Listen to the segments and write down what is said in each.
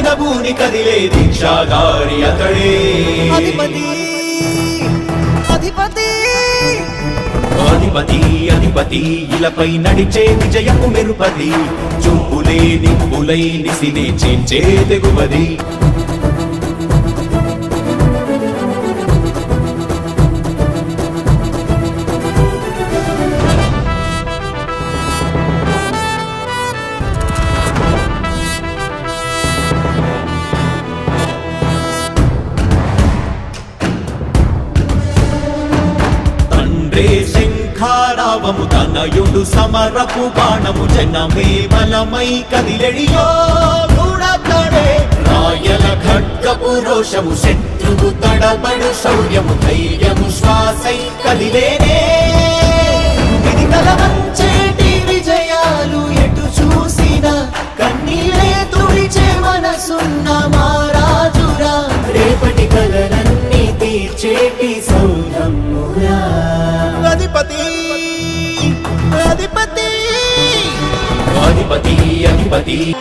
ప్రతి నభూని కదిలే దీక్షాగారి అతడే. అధిపతి అధిపతి. అధిపతి అధిపతి ఇలపై నడిచే విజయము మెరుపది చూపులే నిప్పులై నిసినే చేంచే తెగువది. శంఖారావము తనయుడు సమరపు బాణము జనమే బలమై కదిలెడియో గూడతడే రాయల ఖడ్గపు రోషము శత్రువు తడబడు శౌర్యము ధైర్యము శ్వాసై కదిలేనే. ఇది కలవంచేటి విజయాలు ఎటు చూసినా కన్నీలే తుడిచే మనసున్న మారాజురా రేపటి కలలన్నీ తీర్చేటి సౌరమ్మురా. అధిపతి! అధిపతి. అధిపతి అధిపతి.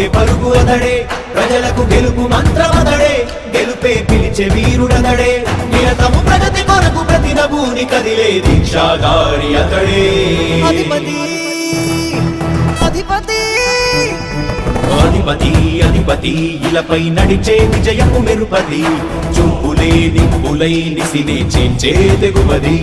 గోడె పలుకు అతడే. ప్రజలకు గెలుపు మంత్రమతడే గెలుపే పిలిచే వీరుడతడే. నిరతము ప్రగతి కొరకు ప్రతి నభూని కదిలే దీక్షాగారి అతడే. అధిపతి అధిపతి. అధిపతి అధిపతి ఇలపై నడిచే విజయము మెరుపది చూపులే నిప్పులై నిసినే చేంచే తెగువది